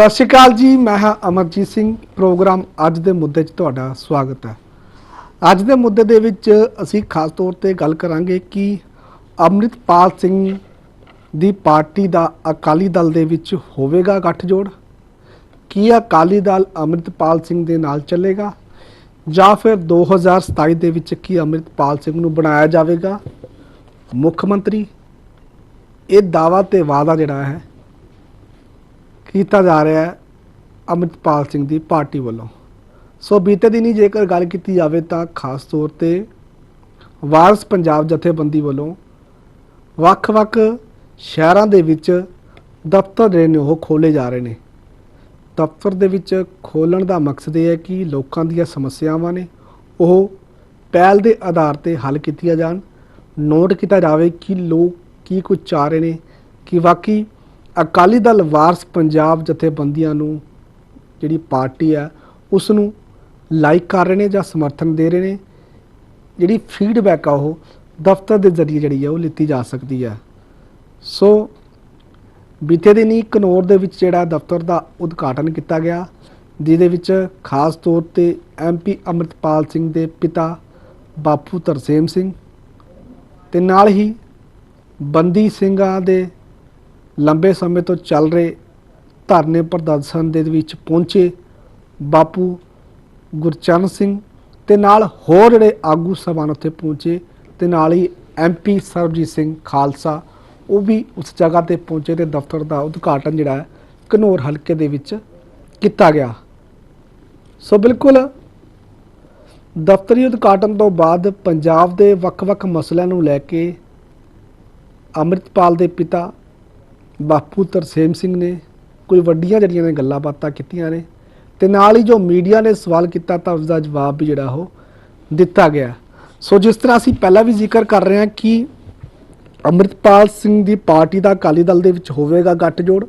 ਸਤਿ ਸ਼੍ਰੀ ਅਕਾਲ ਜੀ, ਮੈਂ ਹਾਂ ਅਮਰਜੀਤ ਸਿੰਘ। ਪ੍ਰੋਗਰਾਮ ਅੱਜ ਦੇ ਮੁੱਦੇ 'ਚ ਤੁਹਾਡਾ ਸਵਾਗਤ ਹੈ। ਅੱਜ ਦੇ ਮੁੱਦੇ ਦੇ ਵਿੱਚ ਅਸੀਂ ਖਾਸ ਤੌਰ ਤੇ ਗੱਲ ਕਰਾਂਗੇ ਕਿ ਅੰਮ੍ਰਿਤਪਾਲ ਸਿੰਘ ਦੀ ਪਾਰਟੀ ਦਾ ਅਕਾਲੀ ਦਲ ਦੇ ਵਿੱਚ ਹੋਵੇਗਾ ਗੱਠਜੋੜ, ਕੀ ਅਕਾਲੀ ਦਲ ਅੰਮ੍ਰਿਤਪਾਲ ਸਿੰਘ ਦੇ ਨਾਲ ਚੱਲੇਗਾ, ਜਾਂ ਫਿਰ 2027 ਦੇ ਵਿੱਚ ਕੀ ਅੰਮ੍ਰਿਤਪਾਲ ਸਿੰਘ ਨੂੰ ਬਣਾਇਆ ਜਾਵੇਗਾ। ਮੁੱਖ ਮੰਤਰੀ, ਇਹ ਦਾਵਾ ਤੇ ਵਾਅਦਾ ਜਿਹੜਾ ਹੈ ਕੀਤਾ ਜਾ ਰਿਹਾ ਹੈ ਅੰਮ੍ਰਿਤਪਾਲ ਸਿੰਘ ਦੀ ਪਾਰਟੀ ਵੱਲੋਂ। ਸੋ ਬੀਤੇ ਦਿਨੀ ਜੇਕਰ ਗੱਲ ਕੀਤੀ ਜਾਵੇ ਤਾਂ ਖਾਸ ਤੌਰ ਤੇ ਵਾਰਸ ਪੰਜਾਬ ਜਥੇਬੰਦੀ ਵੱਲੋਂ ਵੱਖ-ਵੱਖ ਸ਼ਹਿਰਾਂ ਦੇ ਵਿੱਚ ਦਫ਼ਤਰ ਜਿਹੜੇ ਨੇ ਉਹ ਖੋਲੇ ਜਾ ਰਹੇ ਨੇ। ਦਫ਼ਤਰ ਦੇ ਵਿੱਚ ਖੋਲਣ ਦਾ ਮਕਸਦ ਇਹ ਹੈ ਕਿ ਲੋਕਾਂ ਦੀਆਂ ਸਮੱਸਿਆਵਾਂ ਨੇ ਉਹ ਪਹਿਲ ਦੇ ਆਧਾਰ ਤੇ ਹੱਲ ਕੀਤੀਆਂ ਜਾਣ। ਨੋਟ ਕੀਤਾ ਜਾਵੇ ਕਿ ਲੋਕ ਕੀ ਕੁਝ ਚਾਹ ਰਹੇ ਨੇ, ਕਿ ਵਾਕਈ ਅਕਾਲੀ ਦਲ ਵਾਰਸ ਪੰਜਾਬ ਜਥੇਬੰਦੀਆਂ ਨੂੰ ਜਿਹੜੀ ਪਾਰਟੀ ਹੈ ਉਸ ਨੂੰ ਲਾਈਕ ਕਰ ਰਹੇ ਨੇ ਜਾਂ ਸਮਰਥਨ ਦੇ ਰਹੇ ਨੇ, ਜਿਹੜੀ ਫੀਡਬੈਕ ਆ ਉਹ ਦਫ਼ਤਰ ਦੇ ਜ਼ਰੀਏ ਜਿਹੜੀ ਆ ਉਹ ਲਿੱਤੀ ਜਾ ਸਕਦੀ ਹੈ। ਸੋ ਬੀਤੇ ਦਿਨੀ ਕਨੌਰ ਦੇ ਵਿੱਚ ਜਿਹੜਾ ਦਫ਼ਤਰ ਦਾ ਉਦਘਾਟਨ ਕੀਤਾ ਗਿਆ, ਜਿਹਦੇ ਵਿੱਚ ਖਾਸ ਤੌਰ ਤੇ ਐਮਪੀ ਅੰਮ੍ਰਿਤਪਾਲ ਸਿੰਘ ਦੇ ਪਿਤਾ ਬਾਪੂ ਤਰਸੇਮ ਸਿੰਘ ਤੇ ਨਾਲ ਹੀ ਬੰਦੀ ਸਿੰਘਾਂ ਦੇ ਲੰਬੇ ਸਮੇਂ ਤੋਂ ਚੱਲ ਰਹੇ ਧਰਨੇ ਪ੍ਰਦਰਸ਼ਨ ਦੇ ਵਿੱਚ ਪਹੁੰਚੇ ਬਾਪੂ ਗੁਰਚਰਨ ਸਿੰਘ ਤੇ ਨਾਲ ਹੋਰ ਜਿਹੜੇ ਆਗੂ ਸਭਾਨ ਉੱਥੇ ਪਹੁੰਚੇ ਤੇ ਨਾਲ ਹੀ ਐਮਪੀ ਸਰਬਜੀਤ ਸਿੰਘ ਖਾਲਸਾ, ਉਹ ਵੀ ਉਸ ਜਗ੍ਹਾ ਤੇ ਪਹੁੰਚੇ ਤੇ ਦਫ਼ਤਰ ਦਾ ਉਦਘਾਟਨ ਜਿਹੜਾ ਹੈ ਘਨੌਰ ਹਲਕੇ ਦੇ ਵਿੱਚ ਕੀਤਾ ਗਿਆ। ਸੋ ਬਿਲਕੁਲ ਦਫ਼ਤਰੀ ਉਦਘਾਟਨ ਤੋਂ ਬਾਅਦ ਪੰਜਾਬ ਦੇ ਵੱਖ-ਵੱਖ ਮਸਲਿਆਂ ਨੂੰ ਲੈ ਕੇ ਅੰਮ੍ਰਿਤਪਾਲ ਦੇ ਪਿਤਾ ਬਾਪੂ ਤਰਸੇਮ ਸਿੰਘ ਨੇ ਕੋਈ ਵੱਡੀਆਂ ਜਿਹੜੀਆਂ ਨੇ ਗੱਲਾਂ ਬਾਤਾਂ ਕੀਤੀਆਂ ਨੇ ਤੇ ਨਾਲ ਹੀ ਜੋ ਮੀਡੀਆ ਨੇ ਸਵਾਲ ਕੀਤਾ ਤਾਂ ਉਸ ਦਾ ਜਵਾਬ ਵੀ ਜਿਹੜਾ ਉਹ ਦਿੱਤਾ ਗਿਆ। ਸੋ ਜਿਸ ਤਰ੍ਹਾਂ ਅਸੀਂ ਪਹਿਲਾਂ ਵੀ ਜ਼ਿਕਰ ਕਰ ਰਹੇ ਹਾਂ ਕਿ ਅੰਮ੍ਰਿਤਪਾਲ ਸਿੰਘ ਦੀ ਪਾਰਟੀ ਦਾ ਅਕਾਲੀ ਦਲ ਦੇ ਵਿੱਚ ਹੋਵੇਗਾ ਗੱਠਜੋੜ,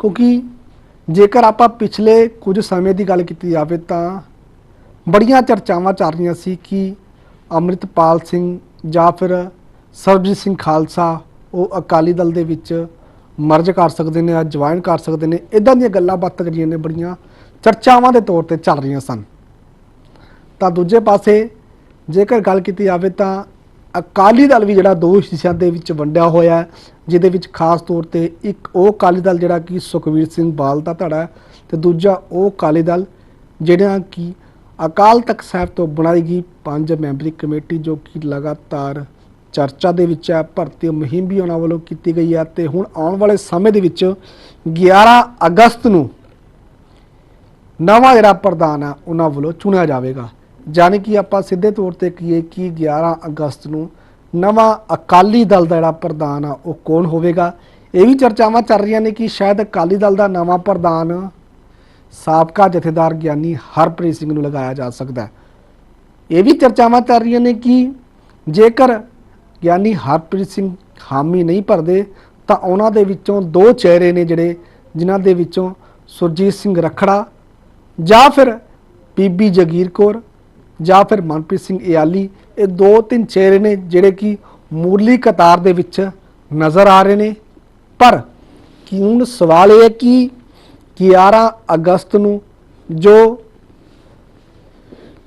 ਕਿਉਂਕਿ ਜੇਕਰ ਆਪਾਂ ਪਿਛਲੇ ਕੁਝ ਸਮੇਂ ਦੀ ਗੱਲ ਕੀਤੀ ਜਾਵੇ ਤਾਂ ਬੜੀਆਂ ਚਰਚਾਵਾਂ ਚੱਲ ਰਹੀਆਂ ਸੀ ਕਿ ਅੰਮ੍ਰਿਤਪਾਲ ਸਿੰਘ ਜਾਂ ਫਿਰ ਸਰਬਜੀਤ ਸਿੰਘ ਖਾਲਸਾ ਉਹ ਅਕਾਲੀ ਦਲ ਦੇ ਵਿੱਚ ਮਰਜ ਕਰ ਸਕਦੇ ਨੇ ਜਾਂ ਜੁਆਇਨ ਕਰ ਸਕਦੇ ਨੇ ਇਦਾਂ ਦੀਆਂ ਗੱਲਾਂ ਬਾਤਾਂ ਜਿਹੜੀਆਂ ਨੇ ਬੜੀਆਂ ਚਰਚਾਵਾਂ ਦੇ ਤੌਰ ਤੇ ਚੱਲ ਰਹੀਆਂ ਸਨ। ਤਾਂ ਦੂਜੇ ਪਾਸੇ ਜੇਕਰ ਗੱਲ ਕੀਤੀ ਜਾਵੇ ਤਾਂ ਅਕਾਲੀ ਦਲ ਵੀ ਜਿਹੜਾ ਦੋ ਹਿੱਸਿਆਂ ਦੇ ਵਿੱਚ ਵੰਡਿਆ ਹੋਇਆ ਹੈ, ਜਿਹਦੇ ਵਿੱਚ ਖਾਸ ਤੌਰ ਤੇ ਇੱਕ ਉਹ ਅਕਾਲੀ ਦਲ ਜਿਹੜਾ ਕਿ ਸੁਖਵੀਰ ਸਿੰਘ ਬਾਲ ਦਾ ਧੜਾ ਹੈ ਤੇ ਦੂਜਾ ਉਹ ਅਕਾਲੀ ਦਲ ਜਿਹੜਾ ਕਿ ਅਕਾਲ ਤਖਤ ਸਾਹਿਬ ਤੋਂ ਬਣਾਈ ਗਈ ਪੰਜ ਮੈਂਬਰੀ ਕਮੇਟੀ ਜੋ ਕਿ ਲਗਾਤਾਰ ਚਰਚਾ ਦੇ ਵਿੱਚ ਹੈ ਭਰਤੀ ਮੁਹਿੰਮ ਵੀ ਉਹਨਾਂ ਵੱਲੋਂ ਕੀਤੀ ਗਈ ਹੈ ਤੇ ਹੁਣ ਆਉਣ ਵਾਲੇ ਸਮੇਂ ਦੇ ਵਿੱਚ 11 ਅਗਸਤ ਨੂੰ ਨਵਾਂ ਜਿਹੜਾ ਪ੍ਰਧਾਨ ਆ, ਉਹਨਾਂ ਵੱਲੋਂ ਚੁਣਿਆ ਜਾਵੇਗਾ। ਜਾਣੀ ਕਿ ਆਪਾਂ ਸਿੱਧੇ ਤੌਰ ਤੇ ਕਹੀਏ ਕਿ 11 ਅਗਸਤ ਨੂੰ ਨਵਾਂ ਅਕਾਲੀ ਦਲ ਦਾ ਜਿਹੜਾ ਪ੍ਰਧਾਨ ਆ, ਉਹ ਕੌਣ ਹੋਵੇਗਾ? ਇਹ ਵੀ ਚਰਚਾਵਾਂ ਚੱਲ ਰਹੀਆਂ ਨੇ ਕਿ ਸ਼ਾਇਦ ਅਕਾਲੀ ਦਲ ਦਾ ਨਵਾਂ ਪ੍ਰਧਾਨ ਸਾਬਕਾ ਜਥੇਦਾਰ ਗਿਆਨੀ ਹਰਪ੍ਰੀਤ ਸਿੰਘ ਨੂੰ ਲਗਾਇਆ ਜਾ ਸਕਦਾ ਹੈ। ਇਹ ਵੀ ਚਰਚਾਵਾਂ ਚੱਲ ਰਹੀਆਂ ਨੇ ਕਿ ਜੇਕਰ ਗਿਆਨੀ ਹਰਪ੍ਰੀਤ ਸਿੰਘ ਹਾਮੀ ਨਹੀਂ ਭਰਦੇ, ਤਾਂ ਉਹਨਾਂ ਦੇ ਵਿੱਚੋਂ ਦੋ ਚਿਹਰੇ ਨੇ ਜਿਹੜੇ, ਜਿਨ੍ਹਾਂ ਦੇ ਵਿੱਚੋਂ ਸੁਰਜੀਤ ਸਿੰਘ ਰਖੜਾ ਜਾਂ ਫਿਰ ਬੀਬੀ ਜਗੀਰ ਕੌਰ ਜਾਂ ਫਿਰ ਮਨਪ੍ਰੀਤ ਸਿੰਘ ਇਆਲੀ, ਇਹ ਦੋ ਤਿੰਨ ਚਿਹਰੇ ਨੇ ਜਿਹੜੇ ਕਿ ਮੂਰਲੀ ਕਤਾਰ ਦੇ ਵਿੱਚ ਨਜ਼ਰ ਆ ਰਹੇ ਨੇ। ਪਰ ਕੀ ਹੁਣ ਸਵਾਲ ਇਹ ਹੈ ਕਿ 11 ਅਗਸਤ ਨੂੰ ਜੋ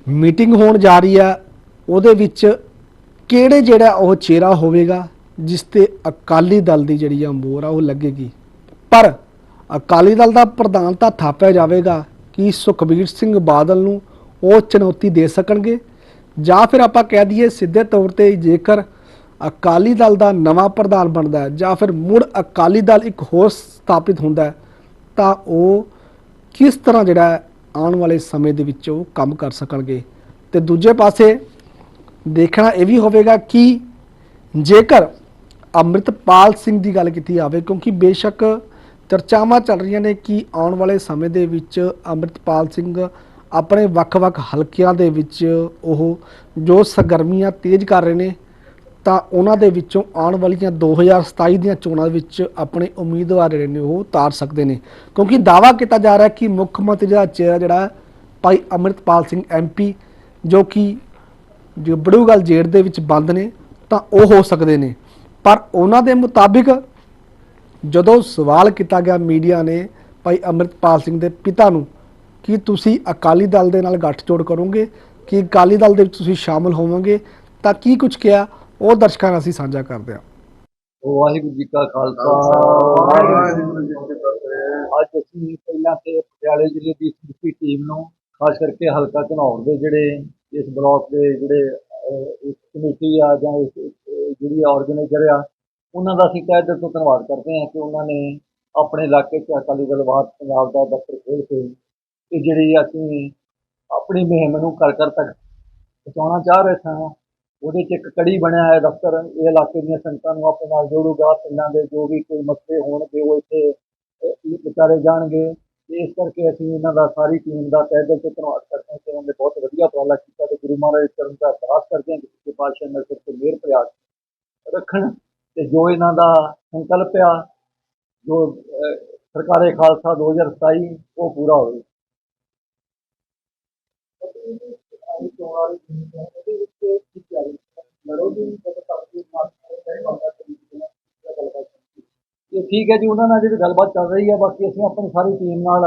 ਮੀਟਿੰਗ ਹੋਣ ਜਾ ਰਹੀ ਹੈ, ਉਹਦੇ ਵਿੱਚ ਕਿਹੜੇ ਜਿਹੜਾ ਉਹ ਚਿਹਰਾ ਹੋਵੇਗਾ ਜਿਸ ਤੇ ਅਕਾਲੀ ਦਲ ਦੀ ਜਿਹੜੀ ਆ ਮੋਹਰ ਆ ਉਹ ਲੱਗੇਗੀ? ਪਰ ਅਕਾਲੀ ਦਲ ਦਾ ਪ੍ਰਧਾਨ ਤਾਂ ਥਾਪਿਆ ਜਾਵੇਗਾ ਕਿ ਸੁਖਬੀਰ ਸਿੰਘ ਬਾਦਲ ਨੂੰ ਉਹ ਚੁਣੌਤੀ ਦੇ ਸਕਣਗੇ ਜਾਂ ਫਿਰ ਆਪਾਂ ਕਹਿ ਦਈਏ ਸਿੱਧੇ ਤੌਰ ਤੇ ਜੇਕਰ ਅਕਾਲੀ ਦਲ ਦਾ ਨਵਾਂ ਪ੍ਰਧਾਨ ਬਣਦਾ ਹੈ ਜਾਂ ਫਿਰ ਮੁੜ ਅਕਾਲੀ ਦਲ ਇੱਕ ਹੋਰ ਸਥਾਪਿਤ ਹੁੰਦਾ ਤਾਂ ਉਹ ਕਿਸ ਤਰ੍ਹਾਂ ਜਿਹੜਾ ਆਉਣ ਵਾਲੇ ਸਮੇਂ ਦੇ ਵਿੱਚ ਉਹ ਕੰਮ ਕਰ ਸਕਣਗੇ? ਤੇ ਦੂਜੇ ਪਾਸੇ ਦੇਖਣਾ ਇਹ ਵੀ ਹੋਵੇਗਾ ਕਿ ਜੇਕਰ ਅੰਮ੍ਰਿਤਪਾਲ ਸਿੰਘ ਦੀ ਗੱਲ ਕੀਤੀ ਜਾਵੇ, ਕਿਉਂਕਿ ਬੇਸ਼ੱਕ ਚਰਚਾਵਾਂ ਚੱਲ ਰਹੀਆਂ ਨੇ ਕਿ ਆਉਣ ਵਾਲੇ ਸਮੇਂ ਦੇ ਵਿੱਚ ਅੰਮ੍ਰਿਤਪਾਲ ਸਿੰਘ ਆਪਣੇ ਵੱਖ-ਵੱਖ ਹਲਕਿਆਂ ਦੇ ਵਿੱਚ ਉਹ ਜੋ ਸਰਗਰਮੀਆਂ ਤੇਜ਼ ਕਰ ਰਹੇ ਨੇ, ਤਾਂ ਉਹਨਾਂ ਦੇ ਵਿੱਚੋਂ ਆਉਣ ਵਾਲੀਆਂ 2027 ਦੀਆਂ ਚੋਣਾਂ ਵਿੱਚ ਆਪਣੇ ਉਮੀਦਵਾਰ ਜਿਹੜੇ ਨੇ ਉਹ ਉਤਾਰ ਸਕਦੇ ਨੇ। ਕਿਉਂਕਿ ਦਾਵਾ ਕੀਤਾ ਜਾ ਰਿਹਾ ਕਿ ਮੁੱਖ ਮੰਤਰੀ ਦਾ ਚਿਹਰਾ ਜਿਹੜਾ ਭਾਈ ਅੰਮ੍ਰਿਤਪਾਲ ਸਿੰਘ ਐਮਪੀ ਜੋ ਕਿ ਜੋ ਬੜੂਗਲ ਜੇਲ੍ਹ ਦੇ ਵਿੱਚ ਬੰਦ ਨੇ, ਤਾਂ ਉਹ ਹੋ ਸਕਦੇ ਨੇ। ਪਰ ਉਹਨਾਂ ਦੇ ਮੁਤਾਬਿਕ ਜਦੋਂ ਸਵਾਲ ਕੀਤਾ ਗਿਆ ਮੀਡੀਆ ਨੇ ਭਾਈ ਅੰਮ੍ਰਿਤਪਾਲ ਸਿੰਘ ਦੇ ਪਿਤਾ ਨੂੰ ਕਿ ਤੁਸੀਂ ਅਕਾਲੀ ਦਲ ਦੇ ਨਾਲ ਗੱਠਜੋੜ ਕਰੋਗੇ, ਕਿ ਅਕਾਲੀ ਦਲ ਦੇ ਵਿੱਚ ਤੁਸੀਂ ਸ਼ਾਮਲ ਹੋਵੋਗੇ, ਤਾਂ ਕੀ ਕੁਝ ਕਿਹਾ, ਉਹ ਦਰਸ਼ਕਾਂ ਨਾਲ ਅਸੀਂ ਸਾਂਝਾ ਕਰਦੇ ਹਾਂ। ਵਾਹਿਗੁਰੂ ਜੀ ਕਾ ਖਾਲਸਾ। ਵਾਹਿਗੁਰੂ ਜੀ ਕੀ ਫਤਿਹ ਅੱਜ ਅਸੀਂ ਪਹਿਲਾਂ ਤੇ ਪਟਿਆਲੇ ਜ਼ਿਲ੍ਹੇ ਦੀ ਸਮੁੱਚੀ ਟੀਮ ਨੂੰ, ਖਾਸ ਕਰਕੇ ਹਲਕਾ ਘਨੌਰ ਦੇ ਜਿਹੜੇ ਇਸ ਬਲਾਕ ਦੇ ਜਿਹੜੇ ਇਸ ਕਮੇਟੀ ਆ ਜਾਂ ਇਸ ਅਹ, ਜਿਹੜੀ ਆਰਗੇਨਾਈਜ਼ਰ ਆ ਉਹਨਾਂ ਦਾ ਅਸੀਂ ਤਹਿ ਦਿਲ ਤੋਂ ਧੰਨਵਾਦ ਕਰਦੇ ਹਾਂ ਕਿ ਉਹਨਾਂ ਨੇ ਆਪਣੇ ਇਲਾਕੇ 'ਚ ਅਕਾਲੀ ਦਲ ਬਾਦ ਪੰਜਾਬ ਦਾ ਦਫ਼ਤਰ ਖੋਲ੍ਹ ਕੇ ਇਹ ਜਿਹੜੀ ਅਸੀਂ ਆਪਣੀ ਮੁਹਿੰਮ ਨੂੰ ਘਰ ਘਰ ਤੱਕ ਪਹੁੰਚਾਉਣਾ ਚਾਹ ਰਹੇ ਸਾਂ ਉਹਦੇ 'ਚ ਇੱਕ ਕੜੀ ਬਣਿਆ ਹੈ ਦਫ਼ਤਰ ਇਹ ਇਲਾਕੇ ਦੀਆਂ ਸੰਗਤਾਂ ਨੂੰ ਆਪਣੇ ਨਾਲ ਜੋੜੂਗਾ ਪਿੰਡਾਂ ਦੇ ਜੋ ਵੀ ਕੋਈ ਮਸਲੇ ਹੋਣਗੇ ਉਹ ਇੱਥੇ ਵਿਚਾਰੇ ਜਾਣਗੇ। ਇਸ ਕਰਕੇ ਅਸੀਂ ਇਹਨਾਂ ਦਾ ਸਾਰੀ ਟੀਮ ਦਾ ਤਹਿ ਦਿਲ ਤੋਂ ਧੰਨਵਾਦ ਕਰਦੇ ਹਾਂ ਕਿ ਉਹਨਾਂ ਨੇ ਬਹੁਤ ਵਧੀਆ ਉਪਰਾਲਾ ਕੀਤਾ ਤੇ ਗੁਰੂ ਮਹਾਰਾਜ ਦੇ ਚਰਨ ਦਾ ਅਰਦਾਸ ਕਰਦੇ ਹਾਂ ਕਿ ਸੱਚੇ ਪਾਤਸ਼ਾਹ ਨੇ ਸਿਰ ਤੇ ਮਿਹਰ ਪ੍ਰਯਾਸ ਰੱਖਣ ਤੇ ਜੋ ਇਹਨਾਂ ਦਾ ਸੰਕਲਪ ਆ ਜੋ ਅਹ, ਸਰਕਾਰੇ ਖਾਲਸਾ 2027 ਉਹ ਪੂਰਾ ਹੋਵੇ। ਇਹ ਠੀਕ ਹੈ ਜੀ, ਉਹਨਾਂ ਨਾਲ ਜਿਹੜੀ ਗੱਲਬਾਤ ਚੱਲ ਰਹੀ ਹੈ ਬਾਕੀ ਅਸੀਂ ਆਪਣੀ ਸਾਰੀ ਟੀਮ ਨਾਲ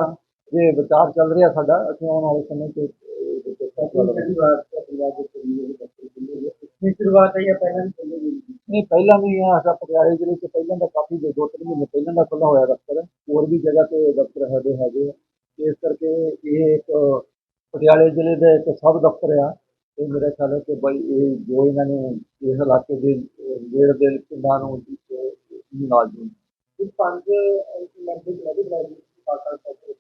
ਜੇ ਵਿਚਾਰ ਚੱਲ ਰਿਹਾ ਸਾਡਾ, ਅਸੀਂ ਆਉਣ ਵਾਲੇ ਸਮੇਂ 'ਚ ਸ਼ੁਰੂਆਤ ਹੈ ਪਹਿਲਾਂ ਵੀ ਨਹੀਂ, ਪਹਿਲਾਂ ਵੀ ਆ, ਸਾਡਾ ਪਟਿਆਲੇ ਜ਼ਿਲ੍ਹੇ 'ਚ ਪਹਿਲਾਂ ਦਾ ਕਾਫੀ ਦੋ ਦੋ, ਤਿੰਨ ਮਹੀਨੇ ਪਹਿਲਾਂ ਦਾ ਖੁੱਲ੍ਹਾ ਹੋਇਆ ਦਫ਼ਤਰ, ਹੋਰ ਵੀ ਜਗ੍ਹਾ ਤੇ ਦਫ਼ਤਰ ਹੈਗੇ ਹੈਗੇ ਆ। ਇਸ ਕਰਕੇ ਇਹ ਇੱਕ ਪਟਿਆਲੇ ਜ਼ਿਲ੍ਹੇ ਦਾ ਇੱਕ ਸਬ ਦਫ਼ਤਰ ਆ, ਤੇ ਮੇਰਾ ਖਿਆਲ ਹੈ ਕਿ ਬਈ ਇਹ ਜੋ ਇਹਨਾਂ ਨੇ ਇਸ ਇਲਾਕੇ ਦੇ ਜਿਹੜੇ ਦੇ ਪਿੰਡਾਂ ਨੂੰ ਨਾਲ ਜੋੜ ਇਹ ਪੰਜ ਮੈਂਬਰ ਜਿਹੜੇ ਬਲਾਕ ਪਾਸਾ ਸਕਦੇ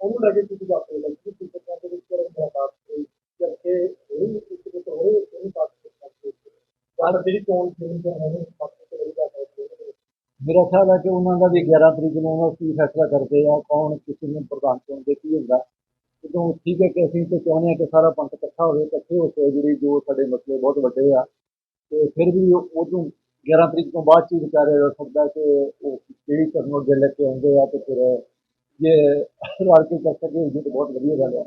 ਉਹਨੂੰ ਲੈ ਕੇ ਤੁਸੀਂ ਦੱਸ ਰਹੇ ਕਿ ਤੁਸੀਂ ਕਿਹਨਾਂ ਦੇ ਵਿੱਚ ਮੁਲਾਕਾਤ ਹੋਈ ਕਰਕੇ ਇਹ ਇੱਕ ਦੇ ਤੋਂ ਹੋਏ ਉਹਨੂੰ ਪਾਸ ਕਰਦੇ ਯਾਰ ਜਿਹੜੀ ਚੋਣ ਫਿਲਮ ਹੈ ਪਾਸ ਕਰੇਗਾ ਮੇਰਾ ਖਿਆਲ ਹੈ ਕਿ ਉਹਨਾਂ ਦਾ ਵੀ 11 ਤਰੀਕ ਨੂੰ ਉਹਨਾਂ ਕੀ ਫੈਸਲਾ ਕਰਦੇ ਆ, ਕੌਣ ਕਿਸੇ ਨੂੰ ਪ੍ਰਧਾਨ ਚੁਣਦੇ, ਕੀ ਹੁੰਦਾ। ਜਦੋਂ ਠੀਕ ਹੈ ਕਿ ਅਸੀਂ ਤੇ ਚਾਹੁੰਦੇ ਹਾਂ ਕਿ ਸਾਰਾ ਪੰਥ ਇਕੱਠਾ ਹੋਵੇ, ਇਕੱਠੇ ਹੋ ਕੇ ਜਿਹੜੀ ਜੋ ਸਾਡੇ ਮਸਲੇ ਬਹੁਤ ਵੱਡੇ ਆ, ਤੇ ਫਿਰ ਵੀ ਉਹ ਤੋਂ 11 ਤਰੀਕ ਤੋਂ ਬਾਅਦ ਚ ਹੀ ਵਿਚਾਰਿਆ ਜਾ ਸਕਦਾ ਕਿ ਕਿਹੜੀ ਕਰਨ ਅੱਗੇ ਲੈ ਕੇ ਆਉਂਦੇ ਆ ਤੇ ਫਿਰ ਜੇ ਰਲ ਕੇ ਕਰ ਸਕੇ ਉਹ ਤਾਂ ਬਹੁਤ ਵਧੀਆ ਗੱਲ ਹੈ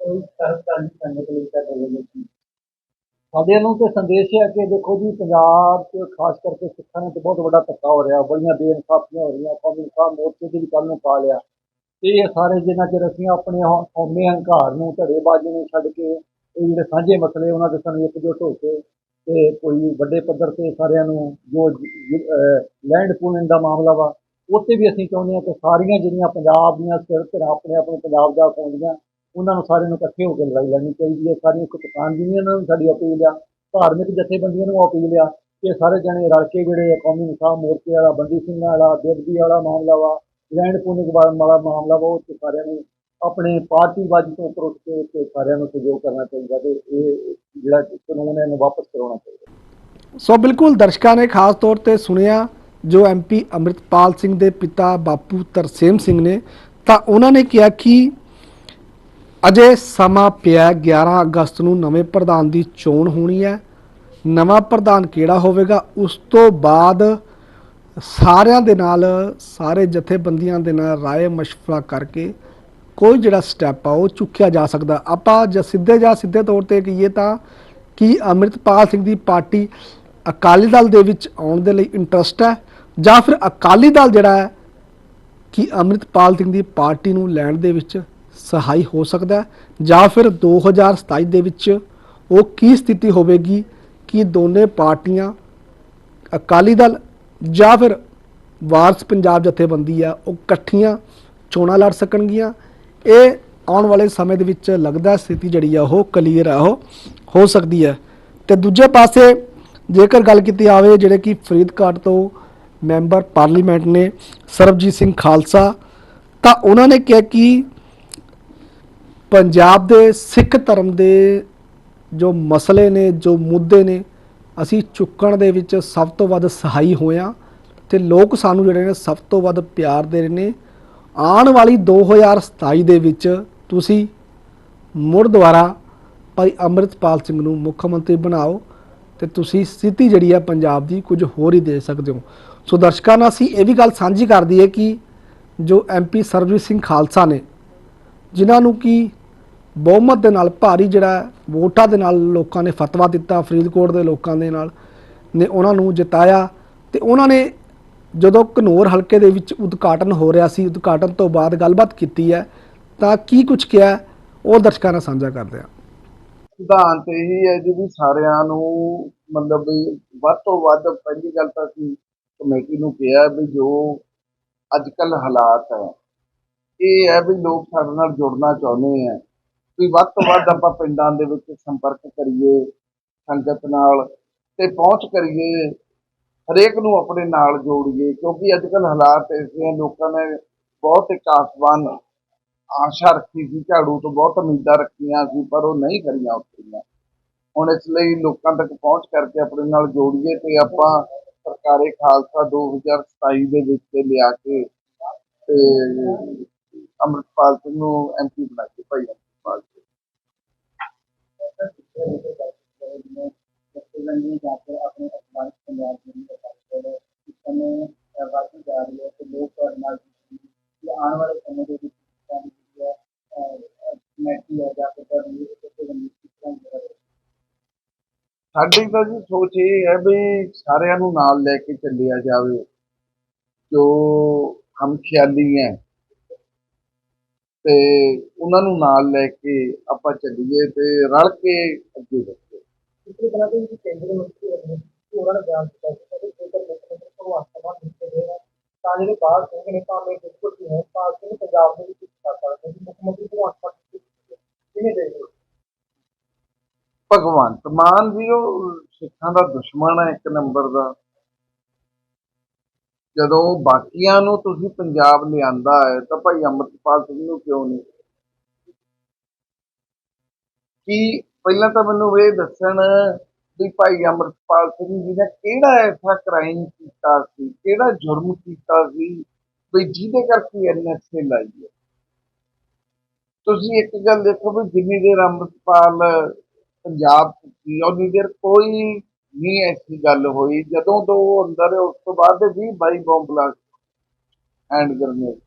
ਕੋਈ ਸਰਕਾਰ ਸੰਗਤ ਲਈ ਤਾਂ ਗੱਲ ਸਾਡੇ ਨੂੰ ਤੇ ਸੰਦੇਸ਼ ਹੈ ਕਿ ਦੇਖੋ ਜੀ ਪੰਜਾਬ 'ਚ ਖਾਸ ਕਰਕੇ ਸਿੱਖਾਂ ਨੂੰ ਤੇ ਬਹੁਤ ਵੱਡਾ ਧੱਕਾ ਹੋ ਰਿਹਾ। ਬੜੀਆਂ ਬੇਇਨਸਾਫੀਆਂ ਹੋ ਰਹੀਆਂ। ਕੌਮੀ ਇਨਸਾਫ ਮੋਰਚੇ ਦੀ ਵੀ ਕੱਲ ਨੂੰ ਪਾ ਲਿਆ। ਤੇ ਇਹ ਸਾਰੇ ਜਿੰਨਾ ਚਿਰ ਅਸੀਂ ਆਪਣੇ ਹੌ- ਕੌਮੀ ਹੰਕਾਰ ਨੂੰ ਧੜੇਬਾਜ਼ੀ ਨੂੰ ਛੱਡ ਕੇ ਇਹ ਜਿਹੜੇ ਸਾਂਝੇ ਮਸਲੇ ਉਹਨਾਂ ਦੇ ਸਾਨੂੰ ਇਕਜੁੱਟ ਹੋ ਕੇ ਤੇ ਕੋਈ ਵੱਡੇ ਪੱਧਰ ਤੇ ਸਾਰਿਆਂ ਨੂੰ ਜੋ ਲੈਂਡ ਪੂਲਿੰਗ ਦਾ ਮਾਮਲਾ ਵਾ, ਉੱਥੇ ਵੀ ਅਸੀਂ ਚਾਹੁੰਦੇ ਹਾਂ ਕਿ ਸਾਰੀਆਂ ਜਿਹੜੀਆਂ ਪੰਜਾਬ ਦੀਆਂ ਸਿਰ ਤੇ ਆਪਣੇ ਆਪਣੇ ਪੰਜਾਬ ਦਾ ਪਾਉਂਦੀਆਂ ਉਹਨਾਂ ਨੂੰ ਸਾਰਿਆਂ ਨੂੰ ਇਕੱਠੇ ਹੋ ਕੇ ਲੜਾਈ ਲੜਨੀ ਚਾਹੀਦੀ ਹੈ। ਸਾਰੀਆਂ ਕਿਸਾਨ ਯੂਨੀਅਨਾਂ ਨੂੰ ਸਾਡੀ ਅਪੀਲ ਆ, ਧਾਰਮਿਕ ਜਥੇਬੰਦੀਆਂ ਨੂੰ ਅਪੀਲ ਆ ਕਿ ਸਾਰੇ ਜਣੇ ਰਲ ਕੇ ਜਿਹੜੇ ਕੌਮੀ ਇਨਸਾਫ ਮੋਰਚੇ ਵਾਲਾ, ਬੰਦੀ ਸਿੰਘਾਂ ਵਾਲਾ ਬੇਦਬੀ ਵਾਲਾ ਮਾਮਲਾ ਵਾ, ਲੈਂਡ ਪੂਲਿੰਗ ਵਾਲਾ ਮਾਮਲਾ ਵਾ, ਉਹ 'ਚ ਸਾਰਿਆਂ ਨੂੰ ਆਪਣੇ ਪਾਰਟੀਬਾਜ਼ੀ ਤੋਂ ਉੱਪਰ ਉੱਠ ਕੇ ਤੇ ਸਾਰਿਆਂ ਨੂੰ ਸਹਿਯੋਗ ਕਰਨਾ ਚਾਹੀਦਾ ਤੇ ਇਹ ਜਿਹੜਾ ਕਾਨੂੰਨ ਹੈ ਇਹਨੂੰ ਵਾਪਸ ਕਰਾਉਣਾ ਚਾਹੀਦਾ। ਸੋ ਬਿਲਕੁਲ ਦਰਸ਼ਕਾਂ ਨੇ ਖਾਸ ਤੌਰ ਤੇ ਸੁਣਿਆ ਜੋ ਐਮਪੀ ਅੰਮ੍ਰਿਤਪਾਲ ਸਿੰਘ ਦੇ ਪਿਤਾ ਬਾਪੂ ਤਰਸੇਮ ਸਿੰਘ ਨੇ, ਤਾਂ ਉਹਨਾਂ ਨੇ ਕਿਹਾ ਕਿ ਅਜੇ ਸਮਾਂ ਪਿਆ 11 ਅਗਸਤ ਨੂੰ ਨਵੇਂ ਪ੍ਰਧਾਨ ਦੀ ਚੋਣ ਹੋਣੀ ਹੈ। ਨਵਾਂ ਪ੍ਰਧਾਨ ਕਿਹੜਾ ਹੋਵੇਗਾ? ਉਸ ਤੋਂ ਬਾਅਦ ਸਾਰਿਆਂ ਦੇ ਨਾਲ, ਸਾਰੇ ਜਥੇਬੰਦੀਆਂ ਦੇ ਨਾਲ ਰਾਏ ਮਸ਼ਵਰਾ ਕਰਕੇ ਕੋਈ ਜਿਹੜਾ ਸਟੈਪ ਆ, ਉਹ ਚੁੱਕਿਆ ਜਾ ਸਕਦਾ। ਆਪਾਂ ਜੇ ਸਿੱਧੇ ਜਾਂ ਸਿੱਧੇ ਤੌਰ ਤੇ ਕਹੀਏ ਤਾਂ ਕਿ ਅੰਮ੍ਰਿਤਪਾਲ ਸਿੰਘ ਦੀ ਪਾਰਟੀ ਅਕਾਲੀ ਦਲ ਦੇ ਵਿੱਚ ਆਉਣ ਦੇ ਲਈ ਇੰਟਰਸਟ ਹੈ ਜਾਂ ਫਿਰ ਅਕਾਲੀ ਦਲ ਜਿਹੜਾ ਹੈ ਕਿ ਅੰਮ੍ਰਿਤਪਾਲ ਸਿੰਘ ਦੀ ਪਾਰਟੀ ਨੂੰ ਲੈਣ ਦੇ ਵਿੱਚ ਸਹਾਈ ਹੋ ਸਕਦਾ ਜਾਂ ਫਿਰ 2027 ਦੇ ਵਿੱਚ ਉਹ ਕੀ ਸਥਿਤੀ ਹੋਵੇਗੀ ਕਿ ਦੋਨੇ ਪਾਰਟੀਆਂ ਅਕਾਲੀ ਦਲ ਜਾਂ ਫਿਰ ਵਾਰਸ ਪੰਜਾਬ ਜਥੇਬੰਦੀ ਆ ਉਹ ਇਕੱਠੀਆਂ ਚੋਣਾਂ ਲੜ ਸਕਣਗੀਆਂ ਇਹ ਆਉਣ ਵਾਲੇ ਸਮੇਂ ਦੇ ਵਿੱਚ ਲੱਗਦਾ ਸਥਿਤੀ ਜਿਹੜੀ ਆ, ਉਹ ਕਲੀਅਰ ਆ, ਉਹ ਹੋ ਸਕਦੀ ਹੈ। ਤੇ ਦੂਜੇ ਪਾਸੇ ਜੇਕਰ ਗੱਲ ਕੀਤੀ ਜਾਵੇ ਜਿਹੜੇ ਕਿ ਫਰੀਦਕਾਟ ਤੋਂ ਮੈਂਬਰ ਪਾਰਲੀਮੈਂਟ ਨੇ ਸਰਬਜੀਤ ਸਿੰਘ ਖਾਲਸਾ, ਤਾਂ ਉਹਨਾਂ ਨੇ ਕਿਹਾ ਕਿ ਪੰਜਾਬ ਦੇ ਸਿੱਖ ਧਰਮ ਦੇ ਜੋ ਮਸਲੇ ਨੇ, ਜੋ ਮੁੱਦੇ ਨੇ, ਅਸੀਂ ਚੁੱਕਣ ਦੇ ਵਿੱਚ ਸਭ ਤੋਂ ਵੱਧ ਸਹਾਈ ਹੋਇਆ ਤੇ ਲੋਕ ਸਾਨੂੰ ਜਿਹੜੇ ਨੇ ਸਭ ਤੋਂ ਵੱਧ ਪਿਆਰ ਦੇ ਰਹੇ ਨੇ। ਆਉਣ ਵਾਲੀ 2027 ਦੇ ਵਿੱਚ ਤੁਸੀਂ ਮੁੜ ਦੁਆਰਾ ਭਾਈ ਅੰਮ੍ਰਿਤਪਾਲ ਸਿੰਘ ਨੂੰ ਮੁੱਖ ਮੰਤਰੀ ਬਣਾਓ ਤੇ ਤੁਸੀਂ ਸਥਿਤੀ ਜਿਹੜੀ ਹੈ ਪੰਜਾਬ ਦੀ ਕੁਝ ਹੋਰ ਹੀ ਦੇ ਸਕਦੇ ਹੋ। ਸੋ ਦਰਸ਼ਕਾਂ ਨਾਲ ਅਸੀਂ ਇਹ ਵੀ ਗੱਲ ਸਾਂਝੀ ਕਰਦੀ ਹੈ ਕਿ ਜੋ ਐਮਪੀ ਸਰਬਜੀਤ ਸਿੰਘ ਖਾਲਸਾ ਨੇ, ਜਿਨ੍ਹਾਂ ਨੂੰ ਕਿ ਬਹੁਮਤ ਦੇ ਨਾਲ ਭਾਰੀ ਜਿਹੜਾ ਵੋਟਾਂ ਦੇ ਨਾਲ ਲੋਕਾਂ ਨੇ ਫਤਵਾ ਦਿੱਤਾ, ਫਰੀਦਕੋਟ ਦੇ ਲੋਕਾਂ ਦੇ ਨਾਲ ਨੇ ਉਹਨਾਂ ਨੂੰ ਜਿਤਾਇਆ ਤੇ ਉਹਨਾਂ ਨੇ ਜਦੋਂ ਘਨੌਰ ਹਲਕੇ ਦੇ ਵਿੱਚ ਉਦਘਾਟਨ ਹੋ ਰਿਹਾ ਸੀ, ਉਦਘਾਟਨ ਤੋਂ ਬਾਅਦ ਗੱਲਬਾਤ ਕੀਤੀ ਹੈ, ਤਾਂ ਕੀ ਕੁਝ ਕਿਹਾ ਉਹ ਦਰਸ਼ਕਾਂ ਨਾਲ ਸਾਂਝਾ ਕਰਦੇ ਹਾਂ। ਸਿਧਾਂਤ ਇਹੀ ਹੈ ਜੀ ਵੀ ਸਾਰਿਆਂ ਨੂੰ ਮਤਲਬ ਵੀ ਵੱਧ ਤੋਂ ਵੱਧ ਪਹਿਲੀ ਗੱਲ ਤਾਂ ਅਸੀਂ ਕਮੇਟੀ ਨੂੰ ਕਿਹਾ ਵੀ ਜੋ ਅੱਜ ਕੱਲ ਹਾਲਾਤ ਹੈ, ਇਹ ਹੈ ਵੀ ਲੋਕ ਸਾਡੇ ਨਾਲ ਜੁੜਨਾ ਚਾਹੁੰਦੇ ਆ ਵੀ ਵੱਧ ਤੋਂ ਵੱਧ ਆਪਾਂ ਪਿੰਡਾਂ ਦੇ ਵਿੱਚ ਸੰਪਰਕ ਕਰੀਏ, ਸੰਗਤ ਨਾਲ ਤੇ ਪਹੁੰਚ ਕਰੀਏ ਹਰੇਕ ਨੂੰ ਆਪਣੇ ਨਾਲ ਜੋੜੀਏ, ਕਿਉਂਕਿ ਅੱਜ ਕੱਲ ਹਾਲਾਤ ਐਸੇ ਲੋਕਾਂ ਨੇ ਬਹੁਤ ਇੱਕ ਆਸਮਾਨ ਆਸ਼ਾ ਰੱਖੀ ਸੀ, ਝਾੜੂ ਤੋਂ ਬਹੁਤ ਉਮੀਦਾਂ ਰੱਖੀਆਂ ਸੀ, ਪਰ ਉਹ ਨਹੀਂ ਕਰੀਆਂ ਉਤਰੀਆਂ ਹੁਣ ਇਸ ਲਈ ਲੋਕਾਂ ਤੱਕ ਪਹੁੰਚ ਕਰਕੇ ਆਪਣੇ ਨਾਲ ਜੋੜੀਏ ਤੇ ਆਪਾਂ ਸਰਕਾਰੇ ਖਾਲਸਾ 2027 ਦੇ ਵਿੱਚ ਲਿਆ ਕੇ ਤੇ ਅੰਮ੍ਰਿਤਪਾਲ ਸਿੰਘ ਨੂੰ ਐਮਪੀ ਬਣਾ ਕੇ, ਭਾਈ ਅੰਮ੍ਰਿਤਪਾਲ ਸਿੰਘ। ਆਪਣੇ ਅਸਮਾਨ ਪੰਜਾਬ ਦੇ ਵਿੱਚ ਇਸ ਸਮੇਂ ਵਾਧੀ ਜਾ ਰਹੀ ਹੈ ਤੇ ਲੋਕ ਨਾਲ ਕਿ ਆਉਣ ਵਾਲੇ ਸਮੇਂ ਦੇ ਵਿੱਚ ਸਾਡੀ ਜਿਹੜੀ ਹੈ ਕਮੇਟੀ ਹੈ ਜਾਂ ਫਿਰ ਤੁਹਾਡੀ ਇਹ ਬੰਦੀ ਸਾਡੀ ਤਾਂ ਜੀ ਸੋਚ ਇਹ ਹੈ ਵੀ ਸਾਰਿਆਂ ਨੂੰ ਨਾਲ ਲੈ ਕੇ ਚੱਲਿਆ ਜਾਵੇ, ਜੋ ਹਮ ਖਿਆਲੀ ਹੈ। ਤੇ ਉਹਨਾਂ ਨੂੰ ਨਾਲ ਲੈ ਕੇ ਆਪਾਂ ਚੱਲੀਏ ਤੇ ਰਲ ਕੇ ਅੱਗੇ ਵਧੀਏ। ਇਸੇ ਤਰ੍ਹਾਂ ਦੇ ਵਿੱਚ ਕੇਂਦਰ ਮੰਤਰੀ ਰਹੇ ਉਹਨਾਂ ਨੇ ਬਿਆਨ ਦਿੱਤਾ ਕਿ ਜੇਕਰ ਮੁੱਖ ਮੰਤਰੀ ਭਗਵੰਤ ਮਾਨ ਦਿੱਤੇ ਗਏ ਹਨ ਤਾਂ ਜਿਹੜੇ ਬਾਹਰ ਸਿੰਘ ਨੇ, ਭਾਵੇਂ ਬਿਲਕੁਲ ਵੀ ਹੈ ਤਾਂ ਸਿੰਘ ਪੰਜਾਬ ਦੇ ਵਿੱਚ ਕਰ ਸਕਦੇ ਨੇ ਮੁੱਖ ਮੰਤਰੀ ਭਗਵੰਤ ਮਾਨ ਕਿਵੇਂ ਦੇਖਦੇ ਭਗਵੰਤ ਮਾਨ ਜੀ, ਉਹ ਸਿੱਖਾਂ ਦਾ ਦੁਸ਼ਮਣ ਹੈ ਇੱਕ ਨੰਬਰ ਦਾ। ਜਦੋਂ ਬਾਕੀਆਂ ਨੂੰ ਤੁਸੀਂ ਪੰਜਾਬ ਲਿਆਂਦਾ ਹੈ, ਤਾਂ ਭਾਈ ਅੰਮ੍ਰਿਤਪਾਲ ਸਿੰਘ ਨੂੰ ਕਿਉਂ ਨਹੀਂ? ਕੀ ਪਹਿਲਾਂ ਤਾਂ ਮੈਨੂੰ ਇਹ ਦੱਸਣ ਵੀ ਭਾਈ ਅੰਮ੍ਰਿਤਪਾਲ ਸਿੰਘ ਜੀ ਨੇ ਕਿਹੜਾ ਐਸਾ ਕ੍ਰਾਈਮ ਕੀਤਾ ਸੀ? ਕਿਹੜਾ ਜੁਰਮ ਕੀਤਾ ਸੀ? ਵੀ ਜਿਹਦੇ ਕਰਕੇ ਐਨਐਸਏ ਲਾਈ ਹੈ? ਤੁਸੀਂ ਇੱਕ ਗੱਲ ਦੇਖੋ ਵੀ ਜਿੰਨੀ ਦੇਰ ਅੰਮ੍ਰਿਤਪਾਲ ਪੰਜਾਬ 'ਚ ਸੀ ਉਨੀ ਦੇਰ ਕੋਈ ਨਹੀਂ ਐਸੀ ਗੱਲ ਹੋਈ। ਜਦੋਂ ਤੋਂ ਉਹ ਅੰਦਰ ਉਸ ਤੋਂ ਬਾਅਦ ਦੇ 20 22 ਬੰਬ ਬਲਾਸਟ ਐਂਡ ਗ੍ਰਨੇਡ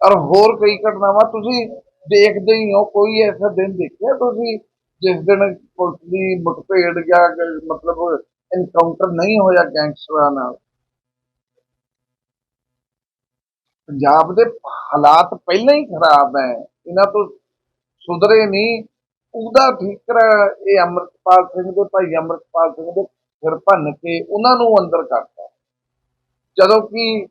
ਔਰ ਹੋਰ ਕਈ ਘਟਨਾਵਾਂ ਤੁਸੀਂ ਦੇਖਦੇ ਹੀ ਹੋ, ਕੋਈ ਐਸਾ ਦਿਨ ਦੇਖਿਆ ਤੁਸੀਂ? ਜਿਸ ਦਿਨ ਪੁਲਿਸ ਦੀ ਮੁਠਭੇੜ ਜਾਂ ਮਤਲਬ ਇਨਕਾਊਂਟਰ ਨਹੀਂ ਹੋਇਆ ਗੈਂਗਸਟਰਾਂ ਨਾਲ, ਪੰਜਾਬ ਦੇ ਹਾਲਾਤ ਪਹਿਲਾਂ ਹੀ ਖਰਾਬ ਹੈ। ਇਹਨਾਂ ਤੋਂ ਸੁਧਰੇ ਨਹੀਂ। ਉਹਦਾ ਫਿਕਰ ਇਹ ਅੰਮ੍ਰਿਤਪਾਲ ਸਿੰਘ ਦੇ ਭਾਈ ਅੰਮ੍ਰਿਤਪਾਲ ਸਿੰਘ ਦੇ ਸਿਰ ਭੰਨ ਕੇ ਉਹਨਾਂ ਨੂੰ ਅੰਦਰ ਕਰਤਾ। ਜਦੋਂ ਕਿ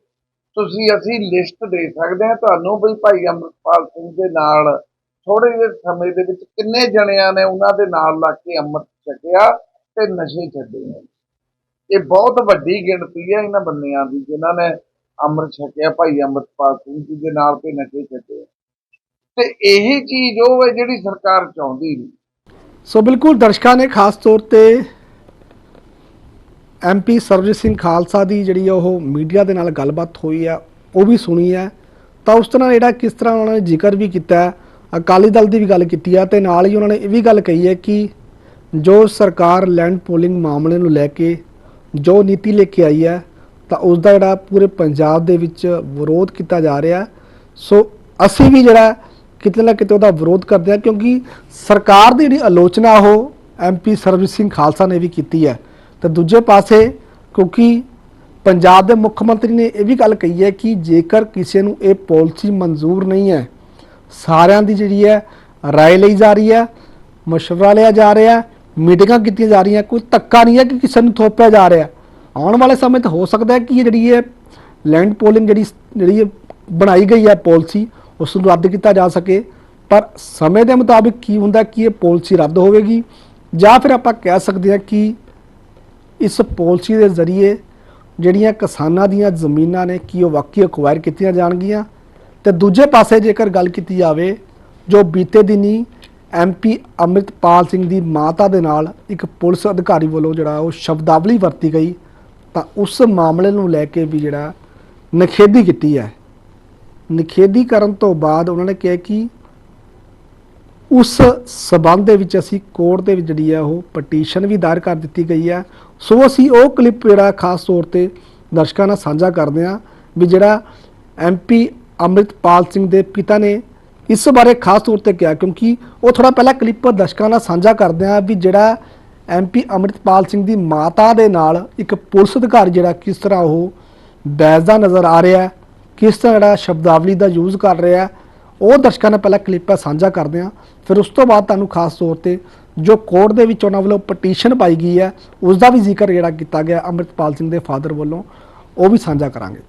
ਤੁਸੀਂ ਅਸੀਂ ਲਿਸਟ ਦੇ ਸਕਦੇ ਹਾਂ, ਤੁਹਾਨੂੰ ਵੀ ਭਾਈ ਅੰਮ੍ਰਿਤਪਾਲ ਸਿੰਘ ਦੇ ਨਾਲ ਥੋੜੇ ਜਿਹੇ ਸਮੇਂ ਦੇ ਵਿੱਚ ਕਿੰਨੇ ਜਣਿਆਂ ਨੇ ਉਹਨਾਂ ਦੇ ਨਾਲ ਲੱਗ ਕੇ ਅੰਮ੍ਰਿਤ ਛਕਿਆ ਤੇ ਨਸ਼ੇ ਛੱਡੇ ਨੇ। ਇਹ ਬਹੁਤ ਵੱਡੀ ਗਿਣਤੀ ਹੈ ਇਹਨਾਂ ਬੰਦਿਆਂ ਦੀ ਜਿਨ੍ਹਾਂ ਨੇ ਅੰਮ੍ਰਿਤ ਛਕਿਆ, ਭਾਈ ਅੰਮ੍ਰਿਤਪਾਲ ਸਿੰਘ ਜੀ ਦੇ ਨਾਲ ਤੇ ਨਸ਼ੇ ਛੱਡੇ ਤੇ ਇਹੀ ਚੀਜ਼ ਉਹ ਹੈ ਜਿਹੜੀ ਸਰਕਾਰ ਚਾਹੁੰਦੀ ਨਹੀਂ। ਸੋ ਬਿਲਕੁਲ ਦਰਸ਼ਕਾਂ ਨੇ ਖਾਸ ਤੌਰ ਤੇ ਐਮਪੀ ਸਰਬਜੀਤ ਸਿੰਘ ਖਾਲਸਾ ਦੀ ਜਿਹੜੀ ਉਹ ਮੀਡੀਆ ਦੇ ਨਾਲ ਗੱਲਬਾਤ ਹੋਈ ਆ, ਉਹ ਵੀ ਸੁਣੀ ਹੈ ਤਾਂ ਉਸ ਤਰ੍ਹਾਂ ਜਿਹੜਾ ਕਿਸ ਤਰ੍ਹਾਂ ਉਹਨਾਂ ਨੇ ਜ਼ਿਕਰ ਵੀ ਕੀਤਾ ਅਕਾਲੀ ਦਲ ਦੀ ਵੀ ਗੱਲ ਕੀਤੀ ਆ ਤੇ ਨਾਲ ਹੀ ਉਹਨਾਂ ਨੇ ਇਹ ਵੀ ਗੱਲ ਕਹੀ ਹੈ ਕਿ ਜੋ ਸਰਕਾਰ ਲੈਂਡ ਪੋਲਿੰਗ ਮਾਮਲੇ ਨੂੰ ਲੈ ਕੇ ਜੋ ਨੀਤੀ ਲੈ ਕੇ ਆਈ ਹੈ, ਤਾਂ ਉਸ ਦਾ ਜਿਹੜਾ ਪੂਰੇ ਪੰਜਾਬ ਦੇ ਵਿੱਚ ਵਿਰੋਧ ਕੀਤਾ ਜਾ ਰਿਹਾ ਸੋ ਅਸੀਂ ਵੀ ਜਿਹੜਾ ਕਿਤੇ ਨਾ ਕਿਤੇ ਉਹਦਾ ਵਿਰੋਧ ਕਰਦੇ ਹਾਂ ਕਿਉਂਕਿ ਸਰਕਾਰ ਦੀ ਜਿਹੜੀ ਆਲੋਚਨਾ ਉਹ ਐਮਪੀ ਸਰਬਜੀਤ ਸਿੰਘ ਖਾਲਸਾ ਨੇ ਵੀ ਕੀਤੀ ਹੈ। ਤੇ ਦੂਜੇ ਪਾਸੇ ਕਿਉਂਕਿ ਪੰਜਾਬ ਦੇ ਮੁੱਖ ਮੰਤਰੀ ਨੇ ਇਹ ਵੀ ਗੱਲ ਕਹੀ ਹੈ ਕਿ ਜੇਕਰ ਕਿਸੇ ਨੂੰ ਇਹ ਪਾਲਿਸੀ ਮਨਜ਼ੂਰ ਨਹੀਂ ਹੈ ਸਾਰਿਆਂ ਦੀ ਜਿਹੜੀ ਹੈ رائے ਲਈ ਜਾ ਰਹੀ ਹੈ ਮਸ਼ਵਰਾ ਲਿਆ ਜਾ ਰਿਹਾ ਹੈ ਮੀਟਿੰਗਾਂ ਕੀਤੀਆਂ ਜਾ ਰਹੀਆਂ ਕੋਈ ਧੱਕਾ ਨਹੀਂ ਹੈ ਕਿ ਕਿਸੇ ਨੂੰ ਥੋਪਿਆ ਜਾ ਰਿਹਾ ਆਉਣ ਵਾਲੇ ਸਮੇਂ 'ਤੇ ਹੋ ਸਕਦਾ ਹੈ ਕਿ ਇਹ ਜਿਹੜੀ ਹੈ ਲੈਂਡ ਪੋਲਿੰਗ ਜਿਹੜੀ ਜਿਹੜੀ ਇਹ ਬਣਾਈ ਗਈ ਹੈ ਪਾਲਿਸੀ ਉਸ ਨੂੰ ਰੱਦ ਕੀਤਾ ਜਾ ਸਕੇ ਪਰ ਸਮੇਂ ਦੇ ਮੁਤਾਬਿਕ ਕੀ ਹੁੰਦਾ ਕਿ ਇਹ ਪਾਲਿਸੀ ਰੱਦ ਹੋਵੇਗੀ ਜਾਂ ਫਿਰ ਆਪਾਂ ਕਹਿ ਸਕਦੇ ਹਾਂ ਕਿ ਇਸ ਪਾਲਿਸੀ ਦੇ ਜ਼ਰੀਏ ਜਿਹੜੀਆਂ ਕਿਸਾਨਾਂ ਦੀਆਂ ਜ਼ਮੀਨਾਂ ਨੇ ਕੀ ਉਹ ਵਾਕਈ ਅਕਵਾਇਰ ਕੀਤੀਆਂ ਜਾਣਗੀਆਂ ਤੇ ਦੂਜੇ ਪਾਸੇ ਜੇਕਰ ਗੱਲ ਕੀਤੀ ਜਾਵੇ, ਜੋ ਬੀਤੇ ਦਿਨੀ ਐਮਪੀ ਅੰਮ੍ਰਿਤਪਾਲ ਸਿੰਘ ਦੀ ਮਾਤਾ ਦੇ ਨਾਲ ਇੱਕ ਪੁਲਿਸ ਅਧਿਕਾਰੀ ਵੱਲੋਂ ਜਿਹੜਾ ਉਹ ਸ਼ਬਦਾਵਲੀ ਵਰਤੀ ਗਈ, ਤਾਂ ਉਸ ਮਾਮਲੇ ਨੂੰ ਲੈ ਕੇ ਵੀ ਜਿਹੜਾ ਨਖੇਦੀ ਕੀਤੀ ਹੈ। ਨਿਖੇਧੀ ਕਰਨ ਤੋਂ ਬਾਅਦ ਉਹਨਾਂ ਨੇ ਕਿਹਾ ਕਿ ਉਸ ਸਬੰਧ ਦੇ ਵਿੱਚ ਅਸੀਂ ਕੋਰਟ ਦੇ ਵਿੱਚ ਜਿਹੜੀ ਹੈ ਉਹ ਪਟੀਸ਼ਨ ਵੀ ਦਾਇਰ ਕਰ ਦਿੱਤੀ ਗਈ ਹੈ। ਸੋ ਅਸੀਂ ਉਹ ਕਲਿੱਪ ਜਿਹੜਾ ਖਾਸ ਤੌਰ ਤੇ ਦਰਸ਼ਕਾਂ ਨਾਲ ਸਾਂਝਾ ਕਰਦੇ ਹਾਂ ਵੀ ਜਿਹੜਾ ਐਮਪੀ ਅੰਮ੍ਰਿਤਪਾਲ ਸਿੰਘ ਦੇ ਪਿਤਾ ਨੇ ਇਸ ਬਾਰੇ ਖਾਸ ਤੌਰ ਤੇ ਕਿਹਾ, ਕਿਉਂਕਿ ਉਹ ਥੋੜਾ ਪਹਿਲਾਂ ਕਲਿੱਪ ਦਰਸ਼ਕਾਂ ਨਾਲ ਸਾਂਝਾ ਕਰਦੇ ਹਾਂ ਵੀ ਜਿਹੜਾ ਐਮਪੀ ਅੰਮ੍ਰਿਤਪਾਲ ਸਿੰਘ ਦੀ ਮਾਤਾ ਦੇ ਨਾਲ ਇੱਕ ਪੁਲਿਸ ਅਧਿਕਾਰੀ ਜਿਹੜਾ ਕਿਸ ਤਰ੍ਹਾਂ ਉਹ ਬੈਜਦਾ ਨਜ਼ਰ ਆ ਰਿਹਾ, ਕਿਸ ਤਰ੍ਹਾਂ ਜਿਹੜਾ ਸ਼ਬਦਾਵਲੀ ਦਾ ਯੂਜ਼ ਕਰ ਰਿਹਾ, ਉਹ ਦਰਸ਼ਕਾਂ ਨਾਲ ਪਹਿਲਾਂ ਕਲਿੱਪ ਹੈ ਸਾਂਝਾ ਕਰਦੇ ਹਾਂ ਫਿਰ ਉਸ ਤੋਂ ਬਾਅਦ ਤੁਹਾਨੂੰ ਖਾਸ ਤੌਰ ਤੇ ਜੋ ਕੋਰਟ ਦੇ ਵਿੱਚ ਉਹਨਾਂ ਵੱਲੋਂ ਪਟੀਸ਼ਨ ਪਾਈ ਗਈ ਹੈ ਉਸ ਦਾ ਵੀ ਜ਼ਿਕਰ ਜਿਹੜਾ ਕੀਤਾ ਗਿਆ ਅੰਮ੍ਰਿਤਪਾਲ ਸਿੰਘ ਦੇ ਫਾਦਰ ਵੱਲੋਂ, ਉਹ ਵੀ ਸਾਂਝਾ ਕਰਾਂਗੇ।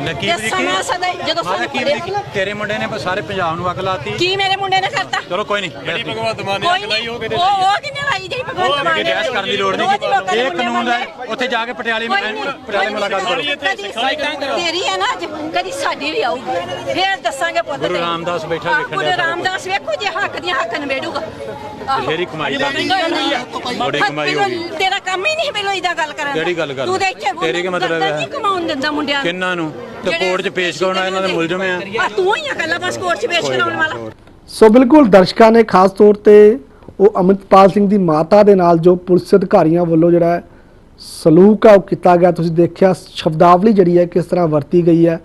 ਸੀ ਨਕੀਬ ਤੇ ਸਮਾਂ ਸਦਾ ਹੀ ਜਦੋਂ ਸਾਨੂੰ ਕੀ ਪੜਿਆ ਤੇਰੇ ਮੁੰਡੇ ਨੇ ਸਾਰੇ ਪੰਜਾਬ ਨੂੰ ਅੱਗ ਲਾਤੀ। ਕੀ ਮੇਰੇ ਮੁੰਡੇ ਨੇ ਕਰਤਾ? ਚਲੋ ਕੋਈ ਨਹੀਂ। ਜਿਹੜੀ ਭਗਵਤ ਮਾਨ ਕੋਈ ਨਹੀਂ। ਉਹ ਉਹ ਕਿੰਨੇ ਲਾਈ ਜਿਹੜੀ ਭਗਵੰਤ ਮਾਨ ਨੇ ਬਹਿਸ ਕਰਨ ਦੀ ਲੋੜ ਨਹੀਂ ਇਹ ਕਾਨੂੰਨ ਹੈ ਉੱਥੇ ਜਾ ਕੇ ਪਟਿਆਲੇ ਪਟਿਆਲੇ ਮੁਲਾਕਾਤ ਕਰੋ ਤੇਰੀ ਹੈ ਨਾ ਅੱਜ ਕਦੀ ਸਾਡੀ ਵੀ ਆਊਗੀ ਫੇਰ ਦੱਸਾਂਗੇ ਪੁੱਤ ਗੁਰੂ ਰਾਮਦਾਸ ਬੈਠਾ ਵੇਖਣ ਗੁਰੂ ਰਾਮਦਾਸ ਵੇਖੋ ਜੇ ਹੱਕ ਦੀਆਂ ਹੱਕ ਨਵੇੜੂਗਾ ਬਥੇਰੀ ਕਮਾਈ ਦਾ ਬੜੀ ਕਮਾਈ ਹੋ ਗਈ। ਤੇਰਾ ਕੰਮ ਹੀ ਨਹੀਂ ਪਹਿਲਾਂ ਇਦਾਂ ਗੱਲ ਕਰਨ ਕਿਹੜੀ ਗੱਲ ਕਰ ਤੂੰ ਦੇਖ ਕੇ ਤੇਰੀ ਕੀ ਮਤਲਬ ਹੈ? ਕਮਾਉਣ ਦਿੰਦਾ ਮੁੰਡਿਆਂ ਕਿੰਨਾਂ ਨੂੰ ਤੇ ਕੋਰਟ 'ਚ ਪੇਸ਼ ਕਰਾਉਣਾ ਇਹਨਾਂ ਦੇ ਮੁਲਜ਼ਮ ਆ ਤੂੰ ਹੀ ਆ ਕੱਲਾ ਬਸ ਕੋਰਟ 'ਚ ਪੇਸ਼ ਕਰਾਉਣ ਵਾਲਾ ਸੋ ਬਿਲਕੁਲ ਦਰਸ਼ਕਾਂ ਨੇ ਖਾਸ ਤੌਰ ਤੇ ਉਹ ਅਮਿਤਪਾਲ ਸਿੰਘ ਦੀ ਮਾਤਾ ਦੇ ਨਾਲ ਜੋ ਪੁਲਿਸ ਅਧਿਕਾਰੀਆਂ ਵੱਲੋਂ ਜਿਹੜਾ ਸਲੂਕ ਆ ਉਹ ਕੀਤਾ ਗਿਆ। ਤੁਸੀਂ ਦੇਖਿਆ ਸ਼ਬਦਾਵਲੀ ਜਿਹੜੀ ਹੈ ਕਿਸ ਤਰ੍ਹਾਂ ਵਰਤੀ ਗਈ ਹੈ,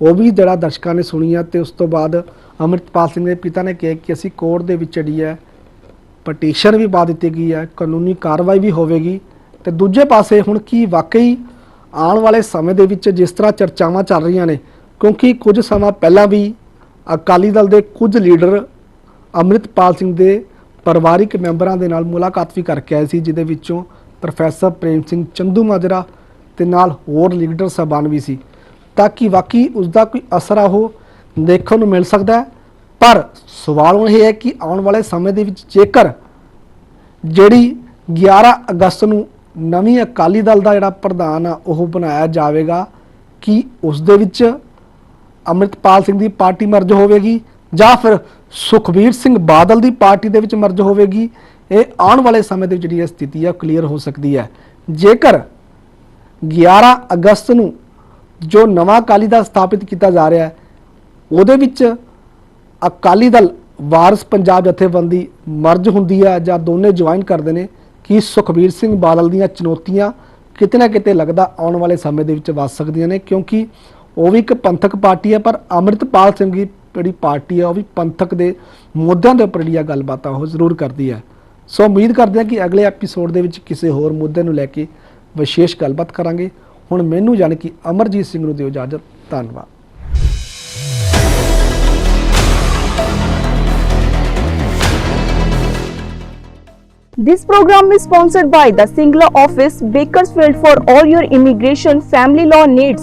ਉਹ ਵੀ ਜਿਹੜਾ ਦਰਸ਼ਕਾਂ ਨੇ ਸੁਣੀ ਹੈ ਤੇ ਉਸ ਤੋਂ ਬਾਅਦ ਅਮਿਤਪਾਲ ਸਿੰਘ ਦੇ ਪਿਤਾ ਨੇ ਕਿਹਾ ਕਿ ਅਸੀਂ ਕੋਰਟ ਦੇ ਵਿੱਚ ਜਿਹੜੀ ਹੈ ਪਟੀਸ਼ਨ ਵੀ ਪਾ ਦਿੱਤੀ ਗਈ ਹੈ, ਕਾਨੂੰਨੀ ਕਾਰਵਾਈ ਵੀ ਹੋਵੇਗੀ। ਤੇ ਦੂਜੇ ਪਾਸੇ ਹੁਣ ਕੀ ਵਾਕਈ ਆਉਣ ਵਾਲੇ ਸਮੇਂ ਦੇ ਵਿੱਚ ਜਿਸ ਤਰ੍ਹਾਂ ਚਰਚਾਵਾਂ ਚੱਲ ਰਹੀਆਂ ਨੇ, ਕਿਉਂਕਿ ਕੁਝ ਸਮਾਂ ਪਹਿਲਾਂ ਵੀ ਅਕਾਲੀ ਦਲ ਦੇ ਕੁਝ ਲੀਡਰ ਅੰਮ੍ਰਿਤਪਾਲ ਸਿੰਘ ਦੇ ਪਰਿਵਾਰਿਕ ਮੈਂਬਰਾਂ ਦੇ ਨਾਲ ਮੁਲਾਕਾਤ ਵੀ ਕਰਕੇ ਆਏ ਸੀ, ਜਿਹਦੇ ਵਿੱਚੋਂ ਪ੍ਰੋਫੈਸਰ ਪ੍ਰੇਮ ਸਿੰਘ ਚੰਦੂ ਮਾਜਰਾ ਤੇ ਨਾਲ ਹੋਰ ਲੀਡਰ ਸਾਹਿਬਾਨ ਵੀ ਸੀ। ਤਾਂ ਕਿ ਵਾਕਈ ਉਸ ਦਾ ਕੋਈ ਅਸਰ ਆ, ਉਹ ਦੇਖਣ ਨੂੰ ਮਿਲ ਸਕਦਾ ਹੈ। ਪਰ ਸਵਾਲ ਹੁਣ ਇਹ ਹੈ ਕਿ ਆਉਣ ਵਾਲੇ ਸਮੇਂ ਦੇ ਵਿੱਚ ਜੇਕਰ ਜਿਹੜੀ 11 ਅਗਸਤ ਨੂੰ ਨਵੀਂ ਅਕਾਲੀ ਦਲ ਦਾ ਜਿਹੜਾ ਪ੍ਰਧਾਨ ਆ, ਉਹ ਬਣਾਇਆ ਜਾਵੇਗਾ, ਕਿ ਉਸ ਦੇ ਵਿੱਚ ਅੰਮ੍ਰਿਤਪਾਲ ਸਿੰਘ ਦੀ ਪਾਰਟੀ ਮਰਜ ਹੋਵੇਗੀ? ਜਾਂ ਫਿਰ ਸੁਖਬੀਰ ਸਿੰਘ ਬਾਦਲ ਦੀ ਪਾਰਟੀ ਦੇ ਵਿੱਚ ਮਰਜ ਹੋਵੇਗੀ, ਇਹ ਆਉਣ ਵਾਲੇ ਸਮੇਂ ਦੇ ਵਿੱਚ ਜਿਹੜੀ ਇਹ ਸਥਿਤੀ ਹੈ ਕਲੀਅਰ ਹੋ ਸਕਦੀ ਹੈ। ਜੇਕਰ 11 ਅਗਸਤ ਨੂੰ ਜੋ ਨਵਾਂ ਅਕਾਲੀ ਦਲ ਸਥਾਪਿਤ ਕੀਤਾ ਜਾ ਰਿਹਾ ਹੈ, ਉਹਦੇ ਵਿੱਚ ਅਕਾਲੀ ਦਲ ਵਾਰਸ ਪੰਜਾਬ ਜਥੇਬੰਦੀ ਮਰਜ ਹੁੰਦੀ ਹੈ ਜਾਂ ਦੋਨੇ ਜੁਆਇਨ ਕਰਦੇ ਨੇ, ਕਿ ਸੁਖਬੀਰ ਸਿੰਘ ਬਾਦਲ ਦੀਆਂ ਚੁਣੌਤੀਆਂ ਕਿਤੇ ਨਾ ਕਿਤੇ ਲੱਗਦਾ ਆਉਣ ਵਾਲੇ ਸਮੇਂ ਦੇ ਵਿੱਚ ਵੱਧ ਸਕਦੀਆਂ ਨੇ, ਕਿਉਂਕਿ ਉਹ ਵੀ ਇੱਕ ਪੰਥਕ ਪਾਰਟੀ ਹੈ, ਪਰ ਅੰਮ੍ਰਿਤਪਾਲ ਸਿੰਘ ਦੀ ਜਿਹੜੀ ਪਾਰਟੀ ਹੈ ਉਹ ਵੀ ਪੰਥਕ ਦੇ ਮੁੱਦਿਆਂ ਦੇ ਉੱਪਰ ਜਿਹੜੀਆਂ ਗੱਲਬਾਤਾਂ ਉਹ ਜ਼ਰੂਰ ਕਰਦੀ ਹੈ। ਸੋ ਉਮੀਦ ਕਰਦੇ ਹਾਂ ਕਿ ਅਗਲੇ ਐਪੀਸੋਡ ਦੇ ਵਿੱਚ ਕਿਸੇ ਹੋਰ ਮੁੱਦੇ ਨੂੰ ਲੈ ਕੇ ਵਿਸ਼ੇਸ਼ ਗੱਲਬਾਤ ਕਰਾਂਗੇ। ਹੁਣ ਮੈਨੂੰ ਜਾਣੀ ਕਿ ਅਮਰਜੀਤ ਸਿੰਘ ਨੂੰ ਦਿਓ ਇਜਾਜ਼ਤ। ਧੰਨਵਾਦ। This program is sponsored by the Singla office, Bakersfield for all your immigration family law needs.